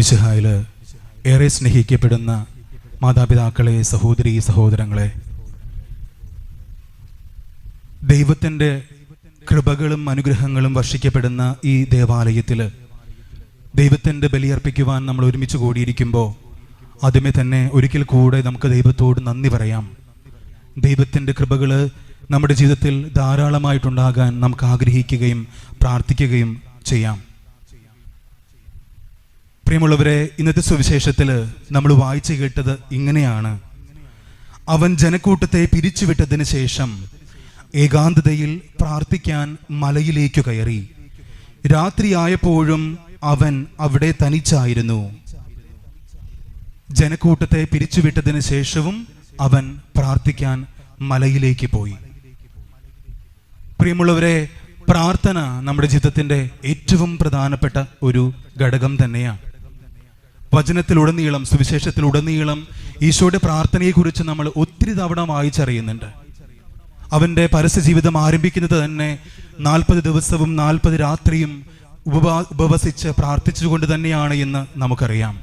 മിശിഹായിൽ ഏറെ സ്നേഹിക്കപ്പെടുന്ന മാതാപിതാക്കളെ സഹോദരി സഹോദരങ്ങളെ ദൈവത്തിന്റെ കൃപകളും അനുഗ്രഹങ്ങളും വർഷിക്കപ്പെടുന്ന ഈ ദേവാലയത്തിൽ ദൈവത്തിന്റെ ബലിയർപ്പിക്കുവാൻ നമ്മൾ ഒരുമിച്ച് കൂടിയിരിക്കുമ്പോൾ ആദ്യമേ തന്നെ ഒരിക്കൽ കൂടെ നമുക്ക് ദൈവത്തോട് നന്ദി പറയാം. ദൈവത്തിന്റെ കൃപകൾ നമ്മുടെ ജീവിതത്തിൽ ധാരാളമായിട്ടുണ്ടാകാൻ നമുക്ക് ആഗ്രഹിക്കുകയും പ്രാർത്ഥിക്കുകയും ചെയ്യാം. പ്രിയമുള്ളവരെ ഇന്നത്തെ സുവിശേഷത്തിൽ നമ്മൾ വായിച്ചു കേട്ടത് ഇങ്ങനെയാണ്. അവൻ ജനക്കൂട്ടത്തെ പിരിച്ചുവിട്ടതിന് ശേഷം ഏകാന്തതയിൽ പ്രാർത്ഥിക്കാൻ മലയിലേക്ക് കയറി. രാത്രിയായപ്പോഴും അവൻ അവിടെ തനിച്ചായിരുന്നു. ജനക്കൂട്ടത്തെ പിരിച്ചുവിട്ടതിന് ശേഷവും അവൻ പ്രാർത്ഥിക്കാൻ മലയിലേക്ക് പോയി. പ്രിയമുള്ളവരെ പ്രാർത്ഥന നമ്മുടെ ജീവിതത്തിന്റെ ഏറ്റവും പ്രധാനപ്പെട്ട ഒരു ഘടകം തന്നെയാണ്. വചനത്തിലുടനീളം സുവിശേഷത്തിലുടനീളം ഈശോയുടെ പ്രാർത്ഥനയെക്കുറിച്ച് നമ്മൾ ഒത്തിരി തവണ വായിച്ചറിയുന്നുണ്ട്. അവന്റെ ജീവിതം ആരംഭിക്കുന്നത് തന്നെ നാൽപ്പത് ദിവസവും നാൽപ്പത് രാത്രിയും ഉപവാ ഉപവസിച്ച് പ്രാർത്ഥിച്ചുകൊണ്ട് തന്നെയാണ് എന്ന് നമുക്കറിയാം.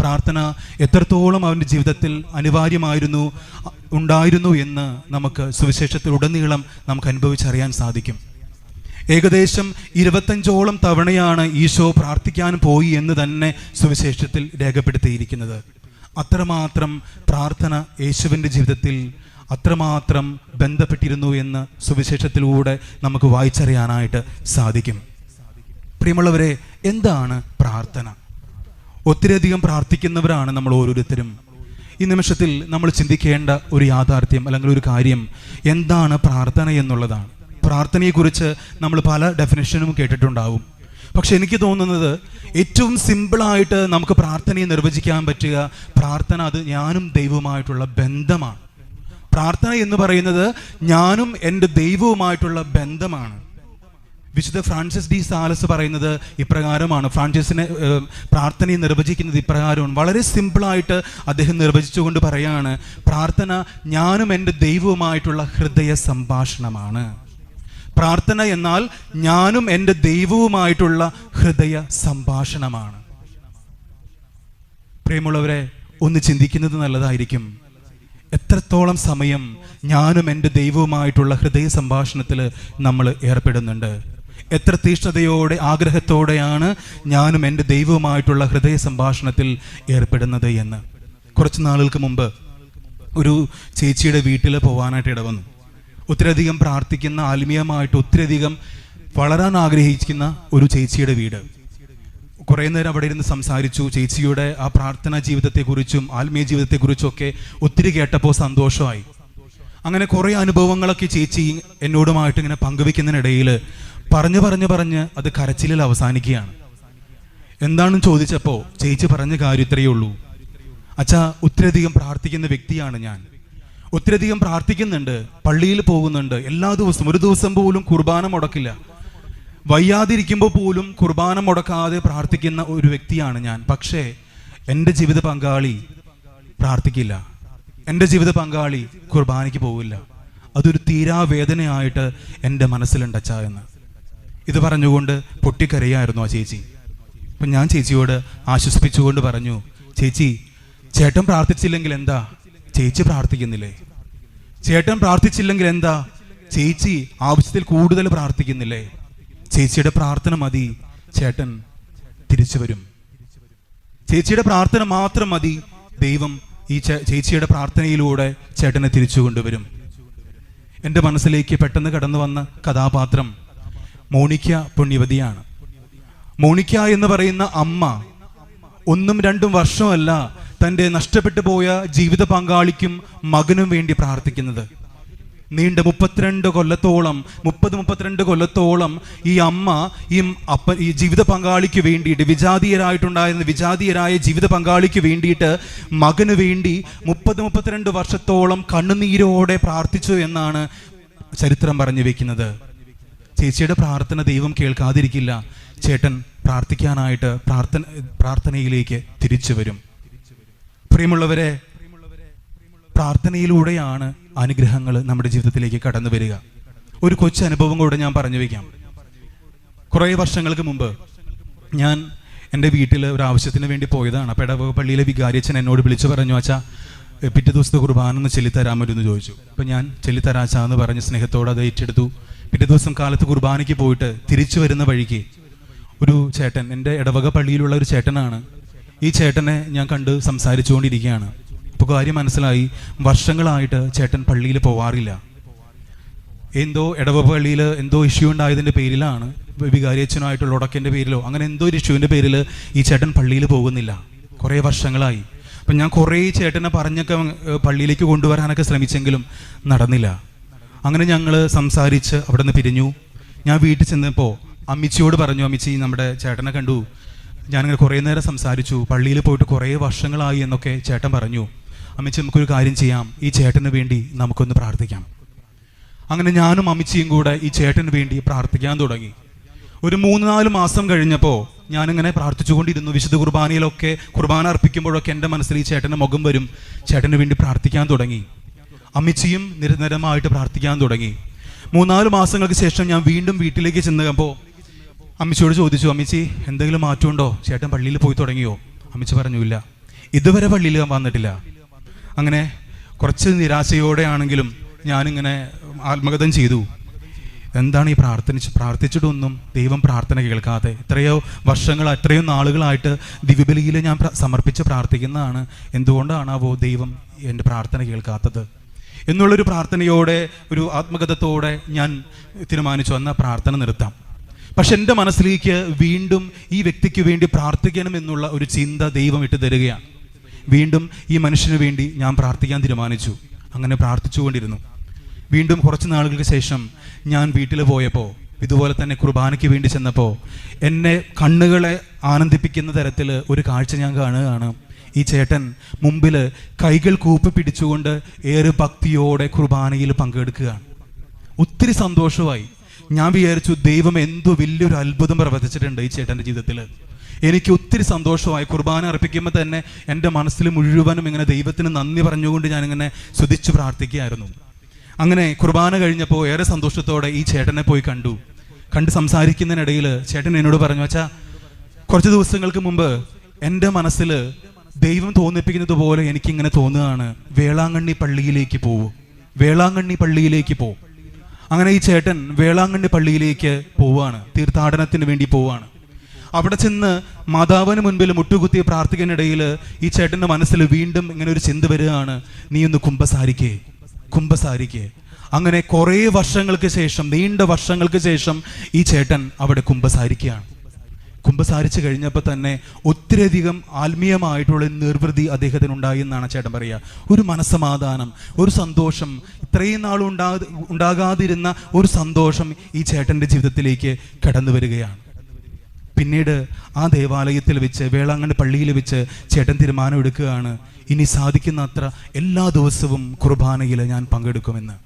പ്രാർത്ഥന എത്രത്തോളം അവന്റെ ജീവിതത്തിൽ അനിവാര്യമായിരുന്നു ഉണ്ടായിരുന്നു എന്ന് നമുക്ക് സുവിശേഷത്തിൽ ഉടനീളം നമുക്ക് അനുഭവിച്ചറിയാൻ സാധിക്കും. ഏകദേശം ഇരുപത്തഞ്ചോളം തവണയാണ് ഈശോ പ്രാർത്ഥിക്കാൻ പോയി എന്ന് തന്നെ സുവിശേഷത്തിൽ രേഖപ്പെടുത്തിയിരിക്കുന്നത്. അത്രമാത്രം പ്രാർത്ഥന യേശുവിന്റെ ജീവിതത്തിൽ അത്രമാത്രം ബന്ധപ്പെട്ടിരുന്നു എന്ന് സുവിശേഷത്തിലൂടെ നമുക്ക് വായിച്ചറിയാനായിട്ട് സാധിക്കും. പ്രിയമുള്ളവരെ എന്താണ് പ്രാർത്ഥന? ഒത്തിരിയധികം പ്രാർത്ഥിക്കുന്നവരാണ് നമ്മൾ ഓരോരുത്തരും. ഈ നിമിഷത്തിൽ നമ്മൾ ചിന്തിക്കേണ്ട ഒരു യാഥാർത്ഥ്യം അല്ലെങ്കിൽ ഒരു കാര്യം എന്താണ് പ്രാർത്ഥന എന്നുള്ളതാണ്. പ്രാർത്ഥനയെക്കുറിച്ച് നമ്മൾ പല ഡെഫിനേഷനും കേട്ടിട്ടുണ്ടാവും. പക്ഷെ എനിക്ക് തോന്നുന്നത് ഏറ്റവും സിമ്പിളായിട്ട് നമുക്ക് പ്രാർത്ഥനയെ നിർവചിക്കാൻ പറ്റുക പ്രാർത്ഥന അത് ഞാനും ദൈവവുമായിട്ടുള്ള ബന്ധമാണ്. പ്രാർത്ഥന എന്ന് പറയുന്നത് ഞാനും എന്റെ ദൈവവുമായിട്ടുള്ള ബന്ധമാണ്. വിശുദ്ധ ഫ്രാൻസിസ് ഡി സാലസ് പറയുന്നത് ഇപ്രകാരമാണ്. ഫ്രാൻസിസിനെ പ്രാർത്ഥനയെ നിർവചിക്കുന്നത് ഇപ്രകാരമാണ്. വളരെ സിമ്പിളായിട്ട് അദ്ദേഹം നിർവചിച്ചുകൊണ്ട് പറയാണ് പ്രാർത്ഥന ഞാനും എന്റെ ദൈവവുമായിട്ടുള്ള ഹൃദയ സംഭാഷണമാണ്. പ്രാർത്ഥന എന്നാൽ ഞാനും എന്റെ ദൈവവുമായിട്ടുള്ള ഹൃദയ സംഭാഷണമാണ്. പ്രിയമുള്ളവരെ ഒന്ന് ചിന്തിക്കുന്നത് നല്ലതായിരിക്കും. എത്രത്തോളം സമയം ഞാനും എന്റെ ദൈവവുമായിട്ടുള്ള ഹൃദയ സംഭാഷണത്തിൽ നമ്മൾ ഏർപ്പെടുന്നുണ്ട്. എത്ര തീഷ്ണതയോടെ ആഗ്രഹത്തോടെയാണ് ഞാനും എന്റെ ദൈവവുമായിട്ടുള്ള ഹൃദയ സംഭാഷണത്തിൽ ഏർപ്പെടുന്നത് എന്ന്. കുറച്ച് നാളുകൾക്ക് മുമ്പ് ഒരു ചേച്ചിയുടെ വീട്ടിൽ പോകാനായിട്ട് ഇടവന്നു. ഒത്തിരിയധികം പ്രാർത്ഥിക്കുന്ന ആത്മീയമായിട്ട് ഒത്തിരിയധികം വളരാൻ ആഗ്രഹിക്കുന്ന ഒരു ചേച്ചിയുടെ വീട്. കുറേ നേരം അവിടെ ഇരുന്ന് സംസാരിച്ചു. ചേച്ചിയുടെ ആ പ്രാർത്ഥനാ ജീവിതത്തെക്കുറിച്ചും ആത്മീയ ജീവിതത്തെക്കുറിച്ചും ഒക്കെ ഒത്തിരി കേട്ടപ്പോൾ സന്തോഷമായി. അങ്ങനെ കുറേ അനുഭവങ്ങളൊക്കെ ചേച്ചി എന്നോടുമായിട്ട് ഇങ്ങനെ പങ്കുവെക്കുന്നതിനിടയിൽ പറഞ്ഞു പറഞ്ഞു പറഞ്ഞ് അത് കരച്ചിലിൽ അവസാനിക്കുകയാണ്. എന്താണെന്ന് ചോദിച്ചപ്പോൾ ചേച്ചി പറഞ്ഞ കാര്യം ഇത്രയേ ഉള്ളൂ. അച്ഛാ ഒത്തിരിയധികം പ്രാർത്ഥിക്കുന്ന വ്യക്തിയാണ് ഞാൻ. ഒത്തിരിയധികം പ്രാർത്ഥിക്കുന്നുണ്ട് പള്ളിയിൽ പോകുന്നുണ്ട്. എല്ലാ ദിവസവും ഒരു ദിവസം പോലും കുർബാന മുടക്കില്ല. വയ്യാതിരിക്കുമ്പോൾ പോലും കുർബാന മുടക്കാതെ പ്രാർത്ഥിക്കുന്ന ഒരു വ്യക്തിയാണ് ഞാൻ. പക്ഷേ എന്റെ ജീവിത പങ്കാളി പ്രാർത്ഥിക്കില്ല. എന്റെ ജീവിത പങ്കാളി കുർബാനയ്ക്ക് പോവില്ല. അതൊരു തീരാവേദനയായിട്ട് എന്റെ മനസ്സിലുണ്ട് അച്ഛാ എന്ന്. ഇത് പറഞ്ഞുകൊണ്ട് പൊട്ടിക്കരയായിരുന്നു ആ ചേച്ചി. അപ്പം ഞാൻ ചേച്ചിയോട് ആശ്വസിപ്പിച്ചുകൊണ്ട് പറഞ്ഞു ചേച്ചി ചേട്ടൻ പ്രാർത്ഥിച്ചില്ലെങ്കിൽ എന്താ? ചേച്ചി പ്രാർത്ഥിക്കുന്നില്ലേ? ചേട്ടൻ പ്രാർത്ഥിച്ചില്ലെങ്കിൽ എന്താ? ചേച്ചി ആവശ്യത്തിൽ കൂടുതൽ പ്രാർത്ഥിക്കുന്നില്ലേ? ചേച്ചിയുടെ പ്രാർത്ഥന മതി. ചേട്ടൻ തിരിച്ചു വരും. ചേച്ചിയുടെ പ്രാർത്ഥന മാത്രം മതി. ദൈവം ഈ ചേച്ചിയുടെ പ്രാർത്ഥനയിലൂടെ ചേട്ടനെ തിരിച്ചു കൊണ്ടുവരും. എന്റെ മനസ്സിലേക്ക് പെട്ടെന്ന് കടന്നു വന്ന കഥാപാത്രം മോണിക്ക പുണ്യവതിയാണ്. മോണിക്ക എന്ന് പറയുന്ന അമ്മ ഒന്നും രണ്ടും വർഷമല്ല തന്റെ നഷ്ടപ്പെട്ടു പോയ ജീവിത പങ്കാളിക്കും മകനും വേണ്ടി പ്രാർത്ഥിക്കുന്നത്. നീണ്ട മുപ്പത്തിരണ്ട് കൊല്ലത്തോളം മുപ്പത് മുപ്പത്തിരണ്ട് കൊല്ലത്തോളം ഈ അമ്മ ഈ അപ്പ ഈ ജീവിത പങ്കാളിക്ക് വേണ്ടിയിട്ട് വിജാതീയരായിട്ടുണ്ടായിരുന്ന വിജാതീയരായ ജീവിത പങ്കാളിക്ക് വേണ്ടിയിട്ട് മകന് വേണ്ടി മുപ്പത് മുപ്പത്തിരണ്ട് വർഷത്തോളം കണ്ണുനീരോടെ പ്രാർത്ഥിച്ചു എന്നാണ് ചരിത്രം പറഞ്ഞു വെക്കുന്നത്. ചേച്ചിയുടെ പ്രാർത്ഥന ദൈവം കേൾക്കാതിരിക്കില്ല. ചേട്ടൻ പ്രാർത്ഥിക്കാനായിട്ട് പ്രാർത്ഥന പ്രാർത്ഥനയിലേക്ക് തിരിച്ചു വരും. പ്രിയമുള്ളവരെ പ്രാർത്ഥനയിലൂടെയാണ് അനുഗ്രഹങ്ങൾ നമ്മുടെ ജീവിതത്തിലേക്ക് കടന്നു വരിക. ഒരു കൊച്ചു അനുഭവം കൂടെ ഞാൻ പറഞ്ഞു വയ്ക്കാം. കുറേ വർഷങ്ങൾക്ക് മുമ്പ് ഞാൻ എന്റെ വീട്ടിൽ ഒരു ആവശ്യത്തിന് വേണ്ടി പോയതാണ്. അപ്പോൾ ഇടവക പള്ളിയിലെ വികാരിയച്ഛൻ എന്നോട് വിളിച്ചു പറഞ്ഞു ഏ, പിറ്റേ ദിവസത്തെ കുർബാന ഒന്ന് ചൊല്ലിത്തരാൻ പറ്റുമെന്ന് ചോദിച്ചു. അപ്പോൾ ഞാൻ ചെല്ലിത്തരാച്ച എന്ന് പറഞ്ഞ് സ്നേഹത്തോടെ അത് ഏറ്റെടുത്തു. പിറ്റേ ദിവസം കാലത്ത് കുർബാനയ്ക്ക് പോയിട്ട് തിരിച്ചു വരുന്ന വഴിക്ക് ഒരു ചേട്ടൻ എന്റെ ഇടവക പള്ളിയിലുള്ള ഒരു ചേട്ടനാണ് ഈ ചേട്ടനെ ഞാൻ കണ്ട് സംസാരിച്ചുകൊണ്ടിരിക്കുകയാണ്. അപ്പോൾ കാര്യം മനസ്സിലായി. വർഷങ്ങളായിട്ട് ചേട്ടൻ പള്ളിയിൽ പോവാറില്ല. എന്തോ ഇടവ പള്ളിയിൽ എന്തോ ഇഷ്യൂ ഉണ്ടായതിന്റെ പേരിലാണ് വികാരിയച്ഛനുമായിട്ടുള്ള ഉടക്കിന്റെ പേരിലോ അങ്ങനെ എന്തോ ഒരു ഇഷ്യൂവിന്റെ പേരിൽ ഈ ചേട്ടൻ പള്ളിയിൽ പോകുന്നില്ല. കുറേ വർഷങ്ങളായി. അപ്പം ഞാൻ കുറേ ചേട്ടനെ പറഞ്ഞൊക്കെ പള്ളിയിലേക്ക് കൊണ്ടുവരാനൊക്കെ ശ്രമിച്ചെങ്കിലും നടന്നില്ല. അങ്ങനെ ഞങ്ങൾ സംസാരിച്ച് അവിടെ നിന്ന് പിരിഞ്ഞു. ഞാൻ വീട്ടിൽ ചെന്നപ്പോൾ അമ്മിച്ചിയോട് പറഞ്ഞു അമ്മിച്ചി നമ്മുടെ ചേട്ടനെ കണ്ടു. ഞാനിങ്ങനെ കുറേ നേരം സംസാരിച്ചു. പള്ളിയിൽ പോയിട്ട് കുറേ വർഷങ്ങളായി എന്നൊക്കെ ചേട്ടൻ പറഞ്ഞു. അമ്മച്ചി നമുക്കൊരു കാര്യം ചെയ്യാം. ഈ ചേട്ടന് വേണ്ടി നമുക്കൊന്ന് പ്രാർത്ഥിക്കാം. അങ്ങനെ ഞാനും അമ്മച്ചിയും കൂടെ ഈ ചേട്ടന് വേണ്ടി പ്രാർത്ഥിക്കാൻ തുടങ്ങി. ഒരു മൂന്ന് നാല് മാസം കഴിഞ്ഞപ്പോൾ ഞാനിങ്ങനെ പ്രാർത്ഥിച്ചുകൊണ്ടിരുന്നു. വിശുദ്ധ കുർബാനയിലൊക്കെ കുർബാന അർപ്പിക്കുമ്പോഴൊക്കെ എന്റെ മനസ്സിൽ ഈ ചേട്ടന്റെ മുഖം വരും. ചേട്ടന് വേണ്ടി പ്രാർത്ഥിക്കാൻ തുടങ്ങി. അമ്മച്ചിയും നിരന്തരമായിട്ട് പ്രാർത്ഥിക്കാൻ തുടങ്ങി. മൂന്നാൽ മാസങ്ങൾക്ക് ശേഷം ഞാൻ വീണ്ടും വീട്ടിലേക്ക് ചെന്നപ്പോൾ അമ്മിച്ചിയോട് ചോദിച്ചു അമ്മിച്ചി എന്തെങ്കിലും മാറ്റമുണ്ടോ? ചേട്ടൻ പള്ളിയിൽ പോയി തുടങ്ങിയോ? അമ്മിച്ചി പറഞ്ഞു ഇല്ല ഇതുവരെ പള്ളിയിൽ വന്നിട്ടില്ല. അങ്ങനെ കുറച്ച് നിരാശയോടെയാണെങ്കിലും ഞാനിങ്ങനെ ആത്മഗതം ചെയ്തു. എന്താണ് ഈ പ്രാർത്ഥനിച്ച് പ്രാർത്ഥിച്ചിട്ടൊന്നും ദൈവം പ്രാർത്ഥന കേൾക്കാതെ? ഇത്രയോ വർഷങ്ങൾ അത്രയോ നാളുകളായിട്ട് ദിവ്യബലിയിൽ ഞാൻ സമർപ്പിച്ച് പ്രാർത്ഥിക്കുന്നതാണ്. എന്തുകൊണ്ടാണാവോ ദൈവം എന്റെ പ്രാർത്ഥന കേൾക്കാത്തത്? എന്നുള്ളൊരു പ്രാർത്ഥനയോടെ ഒരു ആത്മഗതത്തോടെ ഞാൻ തീരുമാനിച്ചു വന്ന പ്രാർത്ഥന നിർത്താം. പക്ഷെ എന്റെ മനസ്സിലേക്ക് വീണ്ടും ഈ വ്യക്തിക്ക് വേണ്ടി പ്രാർത്ഥിക്കണം എന്നുള്ള ഒരു ചിന്ത ദൈവം ഇട്ട് തരികയാണ്. വീണ്ടും ഈ മനുഷ്യന് വേണ്ടി ഞാൻ പ്രാർത്ഥിക്കാൻ തീരുമാനിച്ചു. അങ്ങനെ പ്രാർത്ഥിച്ചുകൊണ്ടിരുന്നു. വീണ്ടും കുറച്ച് നാളുകൾക്ക് ശേഷം ഞാൻ വീട്ടിൽ പോയപ്പോൾ ഇതുപോലെ തന്നെ കുർബാനയ്ക്ക് വേണ്ടി ചെന്നപ്പോൾ എന്നെ കണ്ണുകളെ ആനന്ദിപ്പിക്കുന്ന തരത്തിൽ ഒരു കാഴ്ച ഞാൻ കാണുകയാണ്. ഈ ചേട്ടൻ മുമ്പിൽ കൈകൾ കൂപ്പി പിടിച്ചുകൊണ്ട് ഏറെ ഭക്തിയോടെ കുർബാനയിൽ പങ്കെടുക്കുകയാണ്. ഒത്തിരി സന്തോഷമായി. ഞാൻ വിചാരിച്ചു ദൈവം എന്തോ വലിയൊരു അത്ഭുതം പ്രവർത്തിച്ചിട്ടുണ്ട് ഈ ചേട്ടന്റെ ജീവിതത്തിൽ. എനിക്ക് ഒത്തിരി സന്തോഷമായി കുർബാന അർപ്പിക്കുമ്പോൾ തന്നെ എന്റെ മനസ്സിൽ മുഴുവനും ഇങ്ങനെ ദൈവത്തിന് നന്ദി പറഞ്ഞുകൊണ്ട് ഞാനിങ്ങനെ സ്തുതിച്ച് പ്രാർത്ഥിക്കുകയായിരുന്നു. അങ്ങനെ കുർബാന കഴിഞ്ഞപ്പോൾ ഏറെ സന്തോഷത്തോടെ ഈ ചേട്ടനെ പോയി കണ്ടു. കണ്ട് സംസാരിക്കുന്നതിനിടയിൽ ചേട്ടൻ എന്നോട് പറഞ്ഞു വെച്ചാൽ കുറച്ച് ദിവസങ്ങൾക്ക് മുമ്പ് എന്റെ മനസ്സിൽ ദൈവം തോന്നിപ്പിക്കുന്നത് പോലെ എനിക്കിങ്ങനെ തോന്നുകയാണ്. വേളാങ്കണ്ണി പള്ളിയിലേക്ക് പോവും. വേളാങ്കണ്ണി പള്ളിയിലേക്ക് പോവും അങ്ങനെ ഈ ചേട്ടൻ വേളാങ്കണ്ണി പള്ളിയിലേക്ക് പോവാണ് തീർത്ഥാടനത്തിന് വേണ്ടി പോവാണ് അവിടെ ചെന്ന് മാതാവിന് മുൻപിൽ മുട്ടുകുത്തി പ്രാർത്ഥിക്കാനിടയിൽ ഈ ചേട്ടന്റെ മനസ്സിൽ വീണ്ടും ഇങ്ങനെ ഒരു ചിന്ത വരികയാണ്. നീ ഒന്ന് കുംഭസാരിക്കേ കുംഭസാരിക്കേ അങ്ങനെ കുറേ വർഷങ്ങൾക്ക് ശേഷം നീണ്ട വർഷങ്ങൾക്ക് ശേഷം ഈ ചേട്ടൻ അവിടെ കുംഭസാരിക്കുകയാണ് കുംഭസാരിച്ച് കഴിഞ്ഞപ്പോൾ തന്നെ ഒത്തിരിയധികം ആത്മീയമായിട്ടുള്ള നിർവൃതി അദ്ദേഹത്തിന് ഉണ്ടായി എന്നാണ് ചേട്ടൻ പറയുക. ഒരു മനസ്സമാധാനം ഒരു സന്തോഷം ഇത്രയും നാൾ ഉണ്ടാ ഉണ്ടാകാതിരുന്ന ഒരു സന്തോഷം ഈ ചേട്ടന്റെ ജീവിതത്തിലേക്ക് കടന്നു വരികയാണ്. പിന്നീട് ആ ദേവാലയത്തിൽ വെച്ച് വേളാങ്കണ്ണി പള്ളിയിൽ വെച്ച് ചേട്ടൻ തീരുമാനം എടുക്കുകയാണ്. ഇനി സാധിക്കുന്ന അത്ര എല്ലാ ദിവസവും കുർബാനയിൽ ഞാൻ പങ്കെടുക്കുമെന്ന്.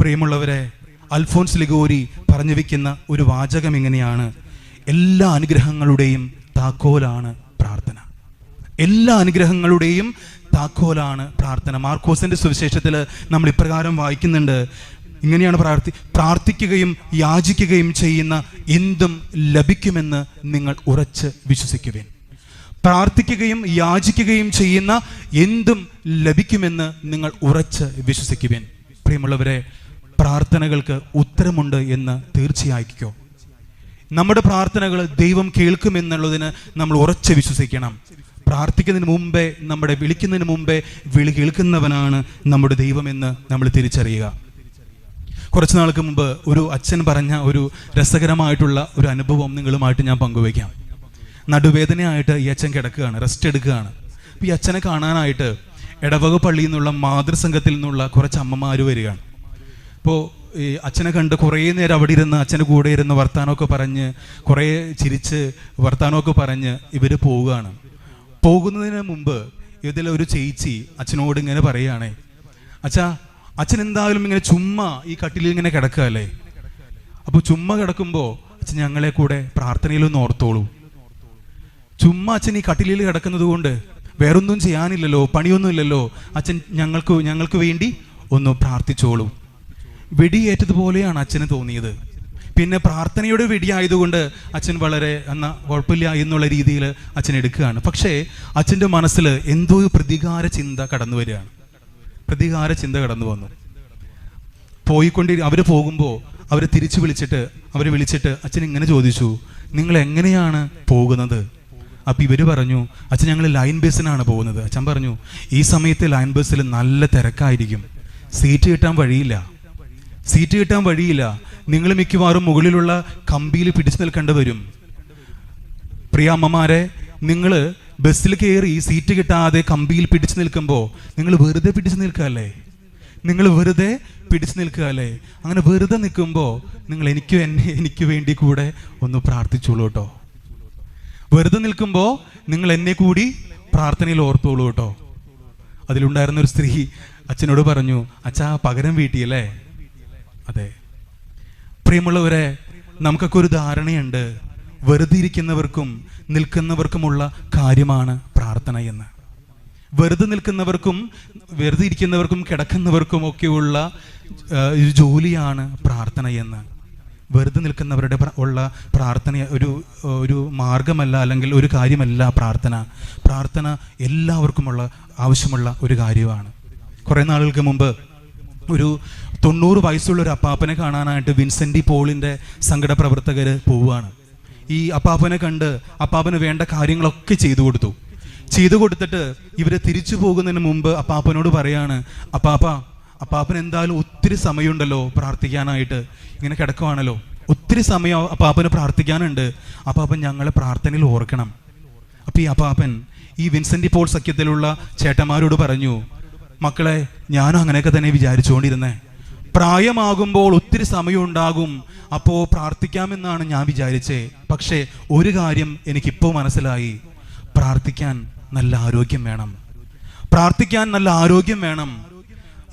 പ്രിയമുള്ളവരെ അൽഫോൻസ് ലിഗോരി പറഞ്ഞു വയ്ക്കുന്ന ഒരു വാചകം ഇങ്ങനെയാണ്. എല്ലാ അനുഗ്രഹങ്ങളുടെയും താക്കോലാണ് പ്രാർത്ഥന. എല്ലാ അനുഗ്രഹങ്ങളുടെയും താക്കോലാണ് പ്രാർത്ഥന. മാർക്കോസിന്റെ സുവിശേഷത്തിൽ നമ്മൾ ഇപ്രകാരം വായിക്കുന്നുണ്ട്. ഇങ്ങനെയാണ് പ്രാർത്ഥി പ്രാർത്ഥിക്കുകയും യാചിക്കുകയും ചെയ്യുന്ന എന്തും ലഭിക്കുമെന്ന് നിങ്ങൾ ഉറച്ച് വിശ്വസിക്കുവേൻ. പ്രാർത്ഥിക്കുകയും യാചിക്കുകയും ചെയ്യുന്ന എന്തും ലഭിക്കുമെന്ന് നിങ്ങൾ ഉറച്ച് വിശ്വസിക്കുവേൻ. പ്രിയമുള്ളവരെ പ്രാർത്ഥനകൾക്ക് ഉത്തരമുണ്ട് എന്ന് തീർച്ചയായിക്കോ? നമ്മുടെ പ്രാർത്ഥനകൾ ദൈവം കേൾക്കുമെന്നുള്ളതിന് നമ്മൾ ഉറച്ച് വിശ്വസിക്കണം. പ്രാർത്ഥിക്കുന്നതിന് മുമ്പേ നമ്മുടെ വിളിക്കുന്നതിന് മുമ്പേ വിളി കേൾക്കുന്നവനാണ് നമ്മുടെ ദൈവമെന്ന് നമ്മൾ തിരിച്ചറിയുക. കുറച്ച് നാൾക്ക് മുമ്പ് ഒരു അച്ഛൻ പറഞ്ഞ ഒരു രസകരമായിട്ടുള്ള ഒരു അനുഭവം നിങ്ങളുമായിട്ട് ഞാൻ പങ്കുവയ്ക്കാം. നടുവേദനയായിട്ട് ഈ അച്ഛൻ കിടക്കുകയാണ് റെസ്റ്റ് എടുക്കുകയാണ്. ഈ അച്ഛനെ കാണാനായിട്ട് ഇടവക പള്ളിയിൽ നിന്നുള്ള മാതൃസംഘത്തിൽ നിന്നുള്ള കുറച്ച് അമ്മമാർ വരികയാണ്. അപ്പോൾ ഈ അച്ഛനെ കണ്ട് കുറേ നേരം അവിടെ ഇരുന്ന് അച്ഛന്റെ കൂടെ ഇരുന്ന് വർത്താനമൊക്കെ പറഞ്ഞ് കുറേ ചിരിച്ച് വർത്താനമൊക്കെ പറഞ്ഞ് ഇവർ പോവുകയാണ്. പോകുന്നതിന് മുമ്പ് ഇതിൽ ഒരു ചേച്ചി അച്ഛനോട് ഇങ്ങനെ പറയുകയാണേ അച്ഛാ അച്ഛൻ എന്തായാലും ഇങ്ങനെ ചുമ്മാ ഈ കട്ടിലിൽ ഇങ്ങനെ കിടക്കുകയല്ലേ? അപ്പോൾ ചുമ്മാ കിടക്കുമ്പോൾ അച്ഛൻ ഞങ്ങളെ കൂടെ പ്രാർത്ഥനയിലൊന്ന് ഓർത്തോളൂ. ചുമ്മാ അച്ഛൻ ഈ കട്ടിലിൽ കിടക്കുന്നത് കൊണ്ട് വേറൊന്നും ചെയ്യാനില്ലല്ലോ പണിയൊന്നുമില്ലല്ലോ അച്ഛൻ ഞങ്ങൾക്ക് ഞങ്ങൾക്ക് വേണ്ടി ഒന്ന് പ്രാർത്ഥിച്ചോളൂ. വെടിയേറ്റതുപോലെയാണ് അച്ഛന് തോന്നിയത്. പിന്നെ പ്രാർത്ഥനയുടെ വെടിയായതുകൊണ്ട് അച്ഛൻ വളരെ എന്നാ കുഴപ്പമില്ല എന്നുള്ള രീതിയിൽ അച്ഛൻ എടുക്കുകയാണ്. പക്ഷേ അച്ഛന്റെ മനസ്സിൽ എന്തോ പ്രതികാര ചിന്ത കടന്നു വരികയാണ്. പ്രതികാര ചിന്ത കടന്നു വന്നു. പോയിക്കൊണ്ടി അവർ പോകുമ്പോൾ അവരെ തിരിച്ചു വിളിച്ചിട്ട് അവരെ വിളിച്ചിട്ട് അച്ഛൻ ഇങ്ങനെ ചോദിച്ചു നിങ്ങൾ എങ്ങനെയാണ് പോകുന്നത്? അപ്പം ഇവർ പറഞ്ഞു അച്ഛൻ ഞങ്ങൾ ലൈൻ ബസ്സിനാണ് പോകുന്നത്. അച്ഛൻ പറഞ്ഞു ഈ സമയത്ത് ലൈൻ ബസ്സിൽ നല്ല തിരക്കായിരിക്കും. സീറ്റ് കിട്ടാൻ വഴിയില്ല. സീറ്റ് കിട്ടാൻ വഴിയില്ല. നിങ്ങൾ മിക്കവാറും മുകളിലുള്ള കമ്പിയിൽ പിടിച്ചു നിൽക്കേണ്ടി വരും. പ്രിയ അമ്മമാരെ നിങ്ങൾ ബസ്സിൽ കയറി സീറ്റ് കിട്ടാതെ കമ്പിയിൽ പിടിച്ചു നിൽക്കുമ്പോൾ നിങ്ങൾ വെറുതെ പിടിച്ചു നിൽക്കുകയല്ലേ? നിങ്ങൾ വെറുതെ പിടിച്ചു നിൽക്കുകയല്ലേ? അങ്ങനെ വെറുതെ നിൽക്കുമ്പോൾ നിങ്ങൾ എനിക്ക് എന്നെ എനിക്ക് വേണ്ടി കൂടെ ഒന്ന് പ്രാർത്ഥിച്ചോളൂ കേട്ടോ. വെറുതെ നിൽക്കുമ്പോൾ നിങ്ങൾ എന്നെ കൂടി പ്രാർത്ഥനയിൽ ഓർത്തോളൂ കേട്ടോ. അതിലുണ്ടായിരുന്ന ഒരു സ്ത്രീ അച്ഛനോട് പറഞ്ഞു അച്ഛാ പകരം വീട്ടിയല്ലേ അതെ. പ്രിയമുള്ളവരെ നമുക്കൊക്കെ ഒരു ധാരണയുണ്ട്. വെറുതെ ഇരിക്കുന്നവർക്കും നിൽക്കുന്നവർക്കുമുള്ള കാര്യമാണ് പ്രാർത്ഥന എന്ന്. വെറുതെ നിൽക്കുന്നവർക്കും വെറുതെ ഇരിക്കുന്നവർക്കും കിടക്കുന്നവർക്കും ഒക്കെയുള്ള ജോലിയാണ് പ്രാർത്ഥന എന്ന്. വെറുതെ നിൽക്കുന്നവരുടെ ഉള്ള പ്രാർത്ഥന ഒരു ഒരു മാർഗമല്ല അല്ലെങ്കിൽ ഒരു കാര്യമല്ല പ്രാർത്ഥന. പ്രാർത്ഥന എല്ലാവർക്കുമുള്ള ആവശ്യമുള്ള ഒരു കാര്യമാണ്. കുറേ നാളുകൾക്ക് മുമ്പ് ഒരു തൊണ്ണൂറ് വയസ്സുള്ള ഒരു അപ്പാപ്പനെ കാണാനായിട്ട് വിൻസെന്റി പോളിന്റെ സങ്കട പ്രവർത്തകർ പോവുകയാണ്. ഈ അപ്പാപ്പനെ കണ്ട് അപ്പാപ്പന് വേണ്ട കാര്യങ്ങളൊക്കെ ചെയ്തു കൊടുത്തു. ചെയ്തു കൊടുത്തിട്ട് ഇവർ തിരിച്ചു പോകുന്നതിന് മുമ്പ് അപ്പാപ്പനോട് പറയാണ് അപ്പാപ്പ അപ്പാപ്പൻ എന്തായാലും ഒത്തിരി സമയമുണ്ടല്ലോ പ്രാർത്ഥിക്കാനായിട്ട്. ഇങ്ങനെ കിടക്കുവാണല്ലോ. ഒത്തിരി സമയം അപ്പാപ്പന് പ്രാർത്ഥിക്കാനുണ്ട്. അപ്പാപ്പൻ ഞങ്ങളെ പ്രാർത്ഥനയിൽ ഓർക്കണം. അപ്പം ഈ അപ്പാപ്പൻ ഈ വിൻസെന്റ് പോൾ സഖ്യത്തിലുള്ള ചേട്ടന്മാരോട് പറഞ്ഞു മക്കളെ ഞാനും അങ്ങനെയൊക്കെ തന്നെ വിചാരിച്ചുകൊണ്ടിരുന്നേ. പ്രായമാകുമ്പോൾ ഒത്തിരി സമയം ഉണ്ടാകും അപ്പോൾ പ്രാർത്ഥിക്കാമെന്നാണ് ഞാൻ വിചാരിച്ചേ. പക്ഷേ ഒരു കാര്യം എനിക്കിപ്പോൾ മനസ്സിലായി. പ്രാർത്ഥിക്കാൻ നല്ല ആരോഗ്യം വേണം. പ്രാർത്ഥിക്കാൻ നല്ല ആരോഗ്യം വേണം.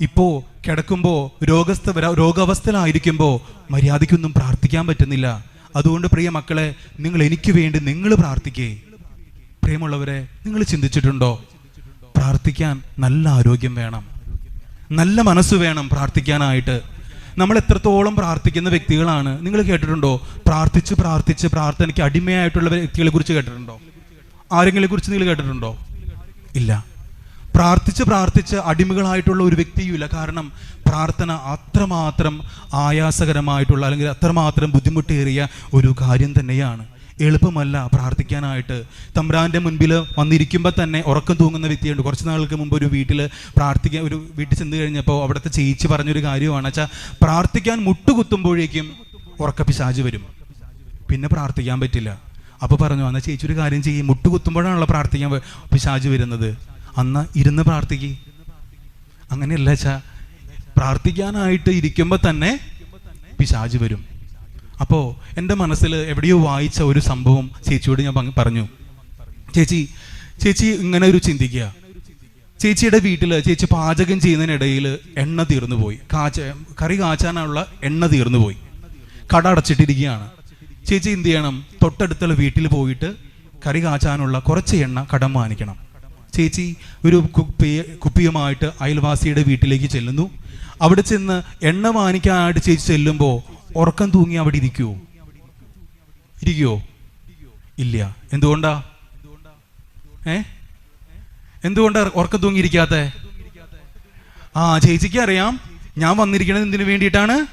ഇപ്പോ കിടക്കുമ്പോൾ രോഗസ്ഥ രോഗാവസ്ഥയിലായിരിക്കുമ്പോൾ മര്യാദയ്ക്കൊന്നും പ്രാർത്ഥിക്കാൻ പറ്റുന്നില്ല. അതുകൊണ്ട് പ്രിയ മക്കളെ നിങ്ങൾ എനിക്ക് വേണ്ടി നിങ്ങൾ പ്രാർത്ഥിക്കേ. പ്രിയമുള്ളവരെ നിങ്ങൾ ചിന്തിച്ചിട്ടുണ്ടോ? പ്രാർത്ഥിക്കാൻ നല്ല ആരോഗ്യം വേണം. നല്ല മനസ്സ് വേണം പ്രാർത്ഥിക്കാനായിട്ട്. നമ്മൾ എത്രത്തോളം പ്രാർത്ഥിക്കുന്ന വ്യക്തികളാണ്? നിങ്ങൾ കേട്ടിട്ടുണ്ടോ? പ്രാർത്ഥിച്ച് പ്രാർത്ഥിച്ച് പ്രാർത്ഥനയ്ക്ക് അടിമയായിട്ടുള്ള വ്യക്തികളെ കുറിച്ച് കേട്ടിട്ടുണ്ടോ? ആരെങ്കിലും കുറിച്ച് നിങ്ങൾ കേട്ടിട്ടുണ്ടോ? ഇല്ല. പ്രാർത്ഥിച്ച് പ്രാർത്ഥിച്ച് അടിമകളായിട്ടുള്ള ഒരു വ്യക്തിയുമില്ല. കാരണം പ്രാർത്ഥന അത്രമാത്രം ആയാസകരമായിട്ടുള്ള അല്ലെങ്കിൽ അത്രമാത്രം ബുദ്ധിമുട്ടേറിയ ഒരു കാര്യം തന്നെയാണ്. എളുപ്പമല്ല പ്രാർത്ഥിക്കാനായിട്ട്. തമ്പ്രാന്റെ മുൻപിൽ വന്നിരിക്കുമ്പോൾ തന്നെ ഉറക്കം തൂങ്ങുന്ന വ്യക്തിയുണ്ട്. കുറച്ച് നാൾക്ക് മുമ്പ് ഒരു വീട്ടിൽ പ്രാർത്ഥിക്കാൻ ഒരു വീട്ടിൽ ചെന്ന് കഴിഞ്ഞപ്പോൾ അവിടുത്തെ ചേച്ചി പറഞ്ഞൊരു കാര്യമാണ്. വെച്ചാൽ പ്രാർത്ഥിക്കാൻ മുട്ടുകുത്തുമ്പോഴേക്കും ഉറക്കപ്പിശാജ് വരും. പിന്നെ പ്രാർത്ഥിക്കാൻ പറ്റില്ല. അപ്പോൾ പറഞ്ഞു എന്നാൽ ചേച്ചി ഒരു കാര്യം ചെയ്യും. മുട്ടുകുത്തുമ്പോഴാണല്ലോ പ്രാർത്ഥിക്കാൻ പിശാജ് വരുന്നത്. അന്ന് ഇരുന്ന് പ്രാർത്ഥിക്കുക അങ്ങനെയല്ല ചാ പ്രാർത്ഥിക്കാനായിട്ട് ഇരിക്കുമ്പോൾ തന്നെ പിശാജ് വരും. അപ്പോൾ എന്റെ മനസ്സിൽ എവിടെയോ വായിച്ച ഒരു സംഭവം ചേച്ചിയോട് ഞാൻ പറഞ്ഞു. ചേച്ചി ചേച്ചി ഇങ്ങനെ ഒരു ചിന്തിക്കുക. ചേച്ചിയുടെ വീട്ടിൽ ചേച്ചി പാചകം ചെയ്യുന്നതിനിടയിൽ എണ്ണ തീർന്നു പോയി. കാച്ച കറി കാച്ചാനുള്ള എണ്ണ തീർന്നു പോയി. കട അടച്ചിട്ടിരിക്കുകയാണ്. ചേച്ചി എന്ത് ചെയ്യണം? തൊട്ടടുത്തുള്ള വീട്ടിൽ പോയിട്ട് കറി കാച്ചാനുള്ള കുറച്ച് എണ്ണ കടം വാങ്ങിക്കണം. ചേച്ചി ഒരു കുപ്പി കുപ്പിയുമായിട്ട് അയൽവാസിയുടെ വീട്ടിലേക്ക് ചെല്ലുന്നു. അവിടെ ചെന്ന് എണ്ണ വാങ്ങിക്കാനായിട്ട് ചേച്ചി ചെല്ലുമ്പോൾ ഉറക്കം തൂങ്ങി അവിടെ ഇരിക്കുവോ? ഇരിക്കുവോ? ഇല്ല. എന്തുകൊണ്ടാ? ഏ? എന്തുകൊണ്ടാ ഉറക്കം തൂങ്ങിയിരിക്കാത്ത? ആ ചേച്ചിക്ക് അറിയാം. ഞാൻ വന്നിരിക്കണത് എന്തിനു വേണ്ടിയിട്ടാണ്?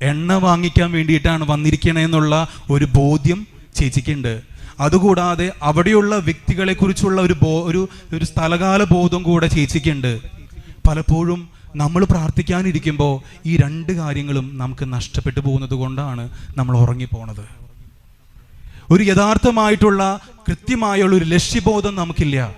എണ്ണ വാങ്ങിക്കാൻ വേണ്ടിയിട്ടാണ് വന്നിരിക്കണമെന്നുള്ള ഒരു ബോധ്യം ചേച്ചിക്കുണ്ട്. അതുകൂടാതെ അവിടെയുള്ള വ്യക്തികളെ കുറിച്ചുള്ള ഒരു ബോ ഒരു ഒരു സ്ഥലകാല ബോധം കൂടെ ചേച്ചിക്കുണ്ട്. പലപ്പോഴും നമ്മൾ പ്രാർത്ഥിക്കാനിരിക്കുമ്പോൾ ഈ രണ്ട് കാര്യങ്ങളും നമുക്ക് നഷ്ടപ്പെട്ടു പോകുന്നത് കൊണ്ടാണ് നമ്മൾ ഉറങ്ങിപ്പോണത്. ഒരു യഥാർത്ഥമായിട്ടുള്ള കൃത്യമായുള്ള ഒരു ലക്ഷ്യബോധം നമുക്കില്ല.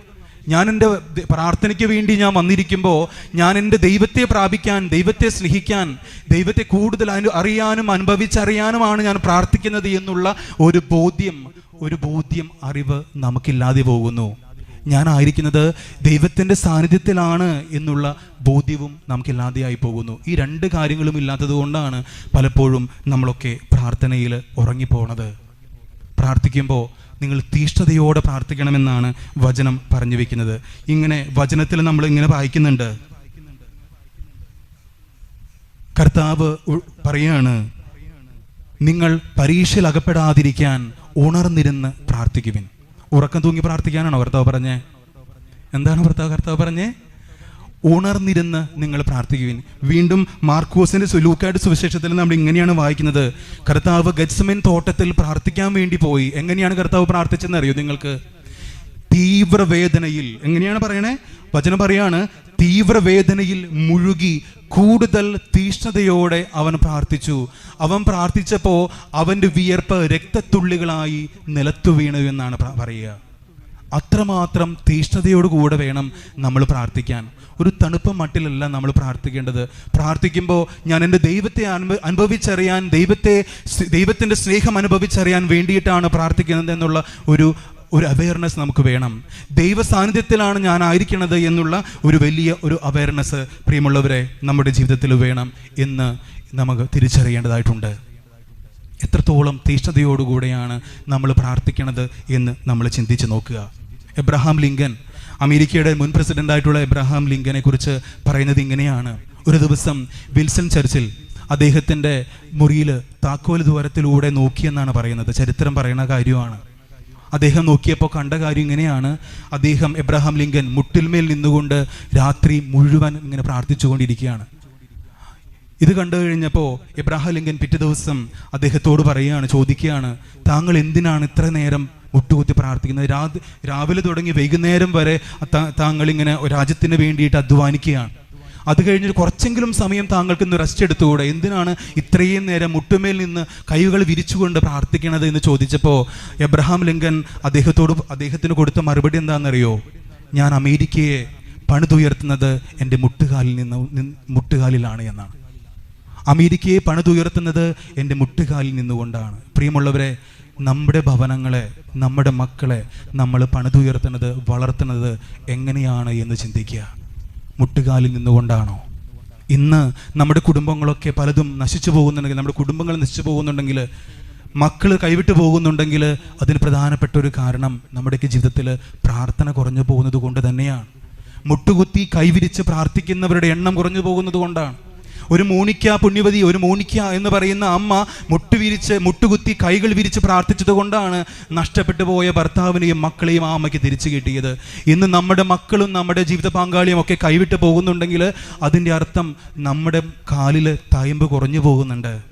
ഞാൻ എന്റെ പ്രാർത്ഥനയ്ക്ക് വേണ്ടി ഞാൻ വന്നിരിക്കുമ്പോൾ ഞാൻ എന്റെ ദൈവത്തെ പ്രാപിക്കാൻ ദൈവത്തെ സ്നേഹിക്കാൻ ദൈവത്തെ കൂടുതൽ അനു അറിയാനും അനുഭവിച്ചറിയാനുമാണ് ഞാൻ പ്രാർത്ഥിക്കുന്നത് എന്നുള്ള ഒരു ബോധ്യം ഒരു ബോധ്യം അറിവ് നമുക്കില്ലാതെ പോകുന്നു. ഞാനായിരിക്കുന്നത് ദൈവത്തിന്റെ സാന്നിധ്യത്തിലാണ് എന്നുള്ള ബോധ്യവും നമുക്കില്ലാതെയായി പോകുന്നു. ഈ രണ്ട് കാര്യങ്ങളും ഇല്ലാത്തത് കൊണ്ടാണ് പലപ്പോഴും നമ്മളൊക്കെ പ്രാർത്ഥനയിൽ ഉറങ്ങിപ്പോണത്. പ്രാർത്ഥിക്കുമ്പോൾ നിങ്ങൾ തീഷ്ണതയോടെ പ്രാർത്ഥിക്കണമെന്നാണ് വചനം പറഞ്ഞു വെക്കുന്നത്. ഇങ്ങനെ വചനത്തിൽ നമ്മൾ ഇങ്ങനെ വായിക്കുന്നുണ്ട്. കർത്താവ് പറയാണ് നിങ്ങൾ പരീക്ഷയിൽ അകപ്പെടാതിരിക്കാൻ ഉണർന്നിരുന്ന് പ്രാർത്ഥിക്കുവിൻ. ഉറക്കം തൂങ്ങി പ്രാർത്ഥിക്കാനാണോ കർത്താവ് പറഞ്ഞേ? എന്താണ് ഭർത്താവ് കർത്താവ് പറഞ്ഞേ? ഉണർന്നിരുന്ന് നിങ്ങൾ പ്രാർത്ഥിക്കുവിൻ. വീണ്ടും മാർക്കോസിന്റെ സുലൂക്കായിട്ട് സുവിശേഷത്തിൽ നമ്മൾ ഇങ്ങനെയാണ് വായിക്കുന്നത്. കർത്താവ് ഗത്സമൻ തോട്ടത്തിൽ പ്രാർത്ഥിക്കാൻ വേണ്ടി പോയി. എങ്ങനെയാണ് കർത്താവ് പ്രാർത്ഥിച്ചെന്ന് അറിയോ നിങ്ങൾക്ക്? തീവ്രവേദനയിൽ. എങ്ങനെയാണ് പറയണേ? വചനം പറയാണ് തീവ്രവേദനയിൽ മുഴുകി കൂടുതൽ തീഷ്ണതയോടെ അവൻ പ്രാർത്ഥിച്ചു. അവൻ പ്രാർത്ഥിച്ചപ്പോൾ അവന്റെ വിയർപ്പ് രക്തത്തുള്ളികളായി നിലത്തു വീണു എന്നാണ് പറയുക. അത്രമാത്രം തീഷ്ണതയോടുകൂടെ വേണം നമ്മൾ പ്രാർത്ഥിക്കാൻ. ഒരു തണുപ്പ് മട്ടിലല്ല നമ്മൾ പ്രാർത്ഥിക്കേണ്ടത്. പ്രാർത്ഥിക്കുമ്പോൾ ഞാൻ എന്റെ ദൈവത്തെ അനുഭ അനുഭവിച്ചറിയാൻ ദൈവത്തെ ദൈവത്തിന്റെ സ്നേഹം അനുഭവിച്ചറിയാൻ വേണ്ടിയിട്ടാണ് പ്രാർത്ഥിക്കുന്നത് എന്നുള്ള ഒരു ഒരു അവയർനെസ് നമുക്ക് വേണം. ദൈവ സാന്നിധ്യത്തിലാണ് ഞാൻ ആയിരിക്കുന്നത് എന്നുള്ള ഒരു വലിയ ഒരു അവയർനെസ് പ്രിയമുള്ളവരെ നമ്മുടെ ജീവിതത്തിൽ വേണം എന്ന് നമുക്ക് തിരിച്ചറിയേണ്ടതായിട്ടുണ്ട്. എത്രത്തോളം തീഷ്ണതയോടുകൂടെയാണ് നമ്മൾ പ്രാർത്ഥിക്കണത് എന്ന് നമ്മൾ ചിന്തിച്ച് നോക്കുക. എബ്രഹാം ലിങ്കൻ അമേരിക്കയുടെ മുൻ പ്രസിഡന്റായിട്ടുള്ള എബ്രഹാം ലിങ്കനെ കുറിച്ച് പറയുന്നത് ഇങ്ങനെയാണ്. ഒരു ദിവസം വിൽസൺ ചർച്ചിൽ അദ്ദേഹത്തിന്റെ മുറിയിൽ താക്കോൽ ദ്വാരത്തിലൂടെ നോക്കിയെന്നാണ് പറയുന്നത്. ചരിത്രം പറയുന്ന കാര്യമാണ്. അദ്ദേഹം നോക്കിയപ്പോൾ കണ്ട കാര്യം ഇങ്ങനെയാണ്. അദ്ദേഹം എബ്രഹാം ലിങ്കൻ മുട്ടിൽമേൽ നിന്നുകൊണ്ട് രാത്രി മുഴുവൻ ഇങ്ങനെ പ്രാർത്ഥിച്ചുകൊണ്ടിരിക്കുകയാണ്. ഇത് കണ്ടു കഴിഞ്ഞപ്പോൾ എബ്രഹാം ലിങ്കൻ പിറ്റേ ദിവസം അദ്ദേഹത്തോട് പറയുകയാണ് ചോദിക്കുകയാണ് താങ്കൾ എന്തിനാണ് ഇത്ര നേരം മുട്ടുകുത്തി പ്രാർത്ഥിക്കുന്നത്? രാ- രാവിലെ തുടങ്ങി വൈകുന്നേരം വരെ താങ്കൾ ഇങ്ങനെ രാജ്യത്തിന് വേണ്ടിയിട്ട് അധ്വാനിക്കുകയാണ്. അത് കഴിഞ്ഞ് കുറച്ചെങ്കിലും സമയം താങ്കൾക്ക് ഇന്ന് റെസ്റ്റ് എടുത്തുകൂടെ? എന്തിനാണ് ഇത്രയും നേരം മുട്ടുമേൽ നിന്ന് കൈകൾ വിരിച്ചുകൊണ്ട് പ്രാർത്ഥിക്കണത് എന്ന് ചോദിച്ചപ്പോൾ എബ്രഹാം ലിങ്കൻ അദ്ദേഹത്തോട് അദ്ദേഹത്തിന് കൊടുത്ത മറുപടി എന്താണെന്നറിയോ? ഞാൻ അമേരിക്കയെ പണിതുയർത്തുന്നത് എന്റെ മുട്ടുകാലിൽ നിന്ന് മുട്ടുകാലിലാണ് എന്നാണ്. അമേരിക്കയെ പണിതുയർത്തുന്നത് എന്റെ മുട്ടുകാലിൽ നിന്നുകൊണ്ടാണ്. പ്രിയമുള്ളവരെ നമ്മുടെ ഭവനങ്ങളെ നമ്മുടെ മക്കളെ നമ്മൾ പണിതുയർത്തുന്നത് വളർത്തുന്നത് എങ്ങനെയാണ് എന്ന് ചിന്തിക്കുക. മുട്ടുകാലിൽ നിന്നുകൊണ്ടാണോ? ഇന്ന് നമ്മുടെ കുടുംബങ്ങളൊക്കെ പലതും നശിച്ചു പോകുന്നുണ്ടെങ്കിൽ നമ്മുടെ കുടുംബങ്ങൾ നശിച്ചു പോകുന്നുണ്ടെങ്കിൽ മക്കൾ കൈവിട്ട് പോകുന്നുണ്ടെങ്കിൽ അതിന് പ്രധാനപ്പെട്ട ഒരു കാരണം നമ്മുടെയൊക്കെ ജീവിതത്തിൽ പ്രാർത്ഥന കുറഞ്ഞു പോകുന്നത് കൊണ്ട് തന്നെയാണ്. മുട്ടുകുത്തി കൈവിരിച്ച് പ്രാർത്ഥിക്കുന്നവരുടെ എണ്ണം കുറഞ്ഞു പോകുന്നത് കൊണ്ടാണ്. ഒരു മോണിക്ക പുണ്യവതി ഒരു മോണിക്ക എന്ന് പറയുന്ന അമ്മ മുട്ടുവിരിച്ച് മുട്ടുകുത്തി കൈകൾ വിരിച്ച് പ്രാർത്ഥിച്ചത് കൊണ്ടാണ് നഷ്ടപ്പെട്ടു പോയ ഭർത്താവിനെയും മക്കളെയും ആ അമ്മയ്ക്ക് തിരിച്ചു കിട്ടിയത്. ഇന്ന് നമ്മുടെ മക്കളും നമ്മുടെ ജീവിത പങ്കാളിയും ഒക്കെ കൈവിട്ട് പോകുന്നുണ്ടെങ്കിൽ അതിന്റെ അർത്ഥം നമ്മുടെ കാലിൽ തയമ്പ് കുറഞ്ഞു പോകുന്നുണ്ട്.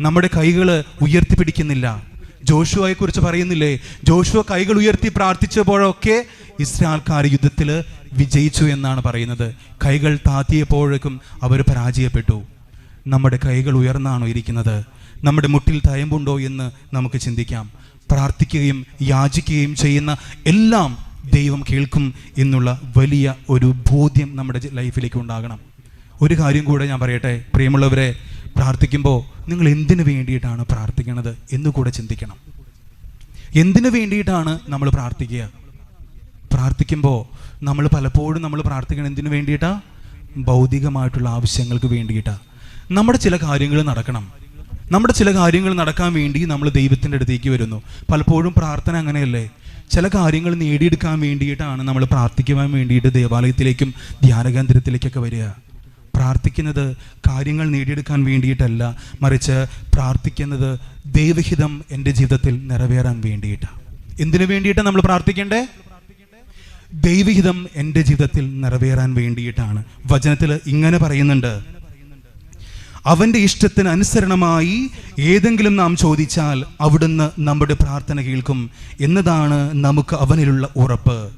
നമ്മുടെ കൈകൾ ഉയർത്തിപ്പിടിക്കുന്നില്ല. ജോഷുവയെക്കുറിച്ച് പറയുന്നില്ലേ? ജോഷുവ കൈകൾ ഉയർത്തി പ്രാർത്ഥിച്ചപ്പോഴൊക്കെ ഇസ്രായേൽക്കാർ യുദ്ധത്തിൽ വിജയിച്ചു എന്നാണ് പറയുന്നത്. കൈകൾ താത്തിയപ്പോഴേക്കും അവർ പരാജയപ്പെട്ടു. നമ്മുടെ കൈകൾ ഉയർന്നാണോ ഇരിക്കുന്നത്? നമ്മുടെ മുട്ടിൽ തയമ്പുണ്ടോ എന്ന് നമുക്ക് ചിന്തിക്കാം. പ്രാർത്ഥിക്കുകയും യാചിക്കുകയും ചെയ്യുന്ന എല്ലാം ദൈവം കേൾക്കും എന്നുള്ള വലിയ ഒരു ബോധ്യം നമ്മുടെ ലൈഫിലേക്ക് ഉണ്ടാകണം. ഒരു കാര്യം കൂടെ ഞാൻ പറയട്ടെ. പ്രിയമുള്ളവരെ പ്രാർത്ഥിക്കുമ്പോൾ നിങ്ങൾ എന്തിനു വേണ്ടിയിട്ടാണ് പ്രാർത്ഥിക്കുന്നത് എന്ന് കൂടെ ചിന്തിക്കണം. എന്തിനു വേണ്ടിയിട്ടാണ് നമ്മൾ പ്രാർത്ഥിക്കുക? പ്രാർത്ഥിക്കുമ്പോൾ നമ്മൾ പലപ്പോഴും നമ്മൾ പ്രാർത്ഥിക്കണം എന്തിനു വേണ്ടിയിട്ടാ? ഭൗതികമായിട്ടുള്ള ആവശ്യങ്ങൾക്ക് വേണ്ടിയിട്ടാണ് നമ്മുടെ ചില കാര്യങ്ങൾ നടക്കണം. നമ്മുടെ ചില കാര്യങ്ങൾ നടക്കാൻ വേണ്ടി നമ്മൾ ദൈവത്തിന്റെ അടുത്തേക്ക് വരുന്നു. പലപ്പോഴും പ്രാർത്ഥന അങ്ങനെയല്ലേ? ചില കാര്യങ്ങൾ നേടിയെടുക്കാൻ വേണ്ടിയിട്ടാണ് നമ്മൾ പ്രാർത്ഥിക്കുവാൻ വേണ്ടിയിട്ട് ദേവാലയത്തിലേക്കും ധ്യാനകേന്ദ്രത്തിലേക്കൊക്കെ വരിക. പ്രാർത്ഥിക്കുന്നത് കാര്യങ്ങൾ നേടിയെടുക്കാൻ വേണ്ടിയിട്ടല്ല. മറിച്ച് പ്രാർത്ഥിക്കുന്നത് ദൈവഹിതം എന്റെ ജീവിതത്തിൽ നിറവേറാൻ വേണ്ടിയിട്ടാണ് എന്തിനു വേണ്ടിയിട്ടാണ് നമ്മൾ പ്രാർത്ഥിക്കേണ്ടേ? ദൈവഹിതം എന്റെ ജീവിതത്തിൽ നിറവേറാൻ വേണ്ടിയിട്ടാണ്. വചനത്തിൽ ഇങ്ങനെ പറയുന്നുണ്ട്. അവന്റെ ഇഷ്ടത്തിന് അനുസരണമായി ഏതെങ്കിലും നാം ചോദിച്ചാൽ അവിടുന്ന് നമ്മുടെ പ്രാർത്ഥന കേൾക്കും. എന്നതാണ് നമുക്ക് അവനിലുള്ള ഉറപ്പ്.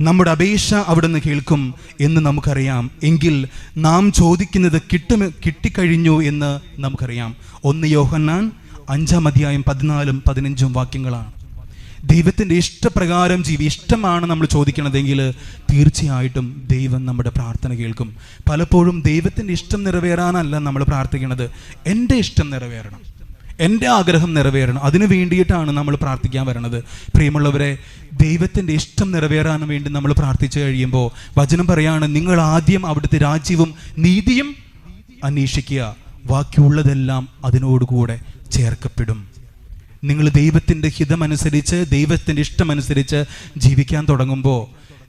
നമ്മുടെ അപേക്ഷ അവിടുന്ന് കേൾക്കും എന്ന് നമുക്കറിയാം. എങ്കിൽ നാം ചോദിക്കുന്നത് കിട്ടും കിട്ടിക്കഴിഞ്ഞു എന്ന് നമുക്കറിയാം. ഒന്ന് യോഹന്നാൻ അഞ്ചാം അധ്യായം പതിനാലും പതിനഞ്ചും വാക്യങ്ങളാണ്. ദൈവത്തിന്റെ ഇഷ്ടപ്രകാരം ജീവി ഇഷ്ടമാണ് നമ്മൾ ചോദിക്കണതെങ്കിൽ തീർച്ചയായിട്ടും ദൈവം നമ്മുടെ പ്രാർത്ഥന കേൾക്കും. പലപ്പോഴും ദൈവത്തിന്റെ ഇഷ്ടം നിറവേറാനല്ല നമ്മൾ പ്രാർത്ഥിക്കുന്നത് എന്റെ ഇഷ്ടം നിറവേറണം. എന്റെ ആഗ്രഹം നിറവേറണം. അതിനു വേണ്ടിയിട്ടാണ് നമ്മൾ പ്രാർത്ഥിക്കാൻ വരണത്. പ്രിയമുള്ളവരെ ദൈവത്തിന്റെ ഇഷ്ടം നിറവേറാൻ വേണ്ടി നമ്മൾ പ്രാർത്ഥിച്ചു കഴിയുമ്പോൾ വചനം പറയാണ് നിങ്ങൾ ആദ്യം അവിടുത്തെ രാജ്യവും നീതിയും അന്വേഷിക്കുക. ബാക്കിയുള്ളതെല്ലാം അതിനോടുകൂടെ ചേർക്കപ്പെടും. നിങ്ങൾ ദൈവത്തിന്റെ ഹിതമനുസരിച്ച് ദൈവത്തിന്റെ ഇഷ്ടമനുസരിച്ച് ജീവിക്കാൻ തുടങ്ങുമ്പോൾ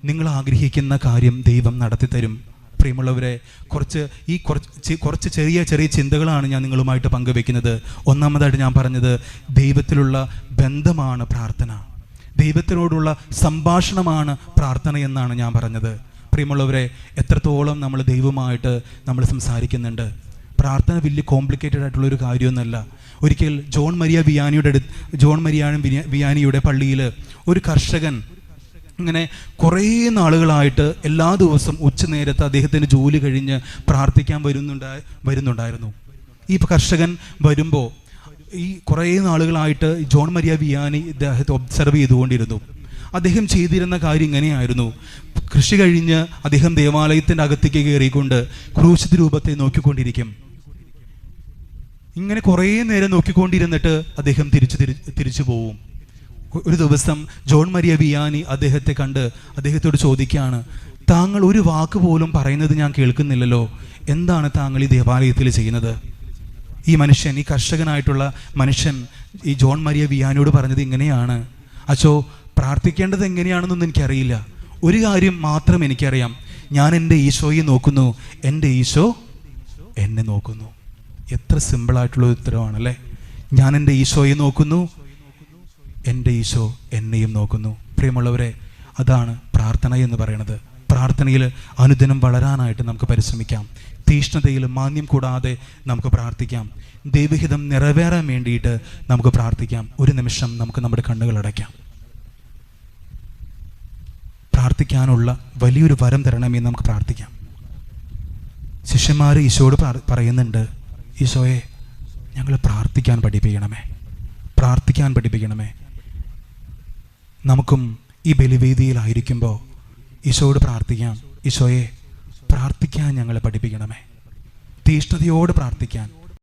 നിങ്ങൾ ആഗ്രഹിക്കുന്ന കാര്യം ദൈവം നടത്തി തരും പ്രിയമുള്ളവരെ കുറച്ച് ഈ കുറച്ച് കുറച്ച് ചെറിയ ചെറിയ ചിന്തകളാണ് ഞാൻ നിങ്ങളുമായിട്ട് പങ്കുവെക്കുന്നത് ഒന്നാമതായിട്ട് ഞാൻ പറഞ്ഞത് ദൈവത്തിലുള്ള ബന്ധമാണ് പ്രാർത്ഥന. ദൈവത്തിനോടുള്ള സംഭാഷണമാണ് പ്രാർത്ഥന എന്നാണ് ഞാൻ പറഞ്ഞത്. പ്രിയമുള്ളവരെ എത്രത്തോളം നമ്മൾ ദൈവമായിട്ട് നമ്മൾ സംസാരിക്കുന്നുണ്ട്. പ്രാർത്ഥന വലിയ കോംപ്ലിക്കേറ്റഡ് ആയിട്ടുള്ള ഒരു കാര്യമൊന്നുമല്ല. ഒരിക്കൽ ജോൺ മരിയ ബിയാനിയുടെ അടുത്ത് ജോൺ മരിയാനും ബിയാനിയുടെ പള്ളിയിൽ ഒരു കർഷകൻ ഇങ്ങനെ കുറേ നാളുകളായിട്ട് എല്ലാ ദിവസവും ഉച്ച നേരത്ത് അദ്ദേഹത്തിന് ജോലി കഴിഞ്ഞ് പ്രാർത്ഥിക്കാൻ വരുന്നുണ്ടാ വരുന്നുണ്ടായിരുന്നു. ഈ കർഷകൻ വരുമ്പോൾ ഈ കുറേ നാളുകളായിട്ട് ജോൺ മരിയ വിയാനി ഇദ്ദേഹത്തെ ഒബ്സർവ് ചെയ്തുകൊണ്ടിരുന്നു. അദ്ദേഹം ചെയ്തിരുന്ന കാര്യം ഇങ്ങനെയായിരുന്നു. കൃഷി കഴിഞ്ഞ് അദ്ദേഹം ദേവാലയത്തിന്റെ അകത്തേക്ക് കയറിക്കൊണ്ട് ക്രൂശിത രൂപത്തെ നോക്കിക്കൊണ്ടിരിക്കും. ഇങ്ങനെ കുറേ നേരം നോക്കിക്കൊണ്ടിരുന്നിട്ട് അദ്ദേഹം തിരിച്ചു തിരിച്ചു പോവും. ഒരു ദിവസം ജോൺ മരിയ വിയാനി അദ്ദേഹത്തെ കണ്ട് അദ്ദേഹത്തോട് ചോദിക്കുകയാണ് താങ്കൾ ഒരു വാക്ക് പോലും പറയുന്നത് ഞാൻ കേൾക്കുന്നില്ലല്ലോ. എന്താണ് താങ്കൾ ഈ ദേവാലയത്തിൽ ചെയ്യുന്നത്? ഈ മനുഷ്യൻ ഈ കർഷകനായിട്ടുള്ള മനുഷ്യൻ ഈ ജോൺ മരിയ വിയാനിയോട് പറഞ്ഞത് ഇങ്ങനെയാണ് അച്ചോ പ്രാർത്ഥിക്കേണ്ടത് എങ്ങനെയാണെന്നൊന്നും എനിക്കറിയില്ല. ഒരു കാര്യം മാത്രം എനിക്കറിയാം. ഞാൻ എന്റെ ഈശോയെ നോക്കുന്നു. എന്റെ ഈശോ എന്നെ നോക്കുന്നു. എത്ര സിമ്പിളായിട്ടുള്ള ഉത്തരവാണല്ലേ? ഞാൻ എന്റെ ഈശോയെ നോക്കുന്നു. എന്റെ ഈശോ എന്നെയും നോക്കുന്നു. പ്രിയമുള്ളവരെ അതാണ് പ്രാർത്ഥന എന്ന് പറയുന്നത്. പ്രാർത്ഥനയിൽ അനുദിനം വളരാനായിട്ട് നമുക്ക് പരിശ്രമിക്കാം. തീഷ്ണതയിൽ മാന്യം കൂടാതെ നമുക്ക് പ്രാർത്ഥിക്കാം. ദൈവഹിതം നിറവേറാൻ വേണ്ടിയിട്ട് നമുക്ക് പ്രാർത്ഥിക്കാം. ഒരു നിമിഷം നമുക്ക് നമ്മുടെ കണ്ണുകൾ അടയ്ക്കാം. പ്രാർത്ഥിക്കാനുള്ള വലിയൊരു വരം തരണമെന്ന് നമുക്ക് പ്രാർത്ഥിക്കാം. ശിഷ്യന്മാർ ഈശോട് പറയുന്നുണ്ട് ഈശോയെ ഞങ്ങൾ പ്രാർത്ഥിക്കാൻ പഠിപ്പിക്കണമേ. പ്രാർത്ഥിക്കാൻ പഠിപ്പിക്കണമേ. നമുക്കും ഈ ബലിവേദിയിലായിരിക്കുമ്പോൾ ഈശോയോട് പ്രാർത്ഥിക്കാം. ഈശോയെ പ്രാർത്ഥിക്കാൻ ഞങ്ങളെ പഠിപ്പിക്കണമേ. തീഷ്ണതയോട് പ്രാർത്ഥിക്കാൻ.